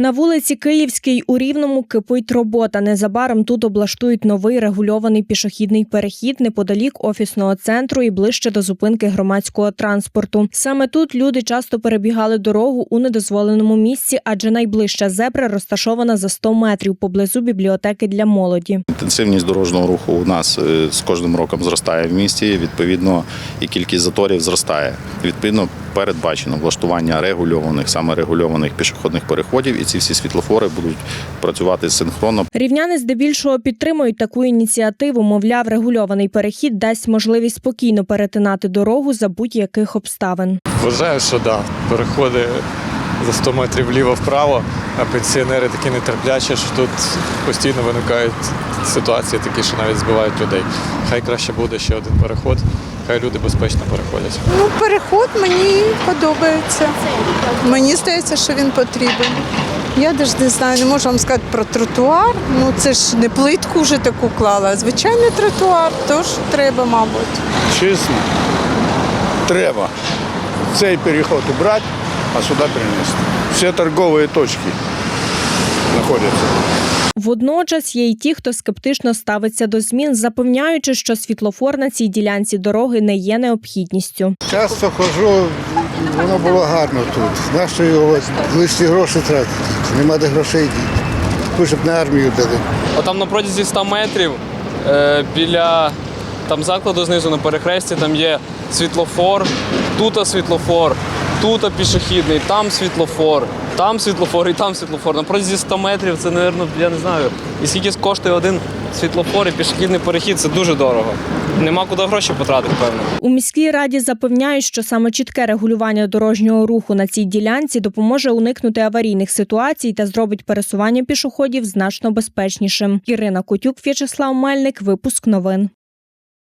На вулиці Київській у Рівному кипить робота. Незабаром тут облаштують новий регульований пішохідний перехід неподалік офісного центру і ближче до зупинки громадського транспорту. Саме тут люди часто перебігали дорогу у недозволеному місці, адже найближча зебра розташована за 100 метрів поблизу бібліотеки для молоді. Інтенсивність дорожнього руху у нас е, з кожним роком зростає в місті. Відповідно, і кількість заторів зростає. Відповідно, передбачено влаштування регульованих, саме регульованих пішохідних переходів, і ці всі світлофори будуть працювати синхронно. Рівняни здебільшого підтримують таку ініціативу. Мовляв, регульований перехід дасть можливість спокійно перетинати дорогу за будь-яких обставин. Вважаю, що да. Переходи за 100 метрів вліво-вправо, а пенсіонери такі нетерплячі, що тут постійно виникають ситуації такі, що навіть збивають людей. Хай краще буде ще один переход, хай люди безпечно переходять. Ну, переход мені подобається. Мені здається, що він потрібен. Я навіть не знаю, не можу вам сказати про тротуар. Ну це ж не плитку вже таку клала, а звичайний тротуар, тож треба, мабуть. Чесно, треба цей переход убрати, а сюди перенести. Всі торгові точки знаходяться. Водночас є й ті, хто скептично ставиться до змін, запевняючи, що світлофор на цій ділянці дороги не є необхідністю. Часто ходжу, воно було гарно тут. Нащо його лишні гроші тратити? Нема де грошей діти. Хоч б на армію дали. Отам на протязі 100 метрів е, біля там закладу знизу на перехресті там є світлофор, тут світлофор, тут пішохідний, там світлофор, там світлофор і там світлофор. На протязі 100 метрів це, мабуть, я не знаю. І скільки коштує один світлофор і пішохідний перехід, це дуже дорого. Нема куди гроші потратити, певно. У міській раді запевняють, що саме чітке регулювання дорожнього руху на цій ділянці допоможе уникнути аварійних ситуацій та зробить пересування пішоходів значно безпечнішим. Ірина Котюк, В'ячеслав Мельник, випуск новин.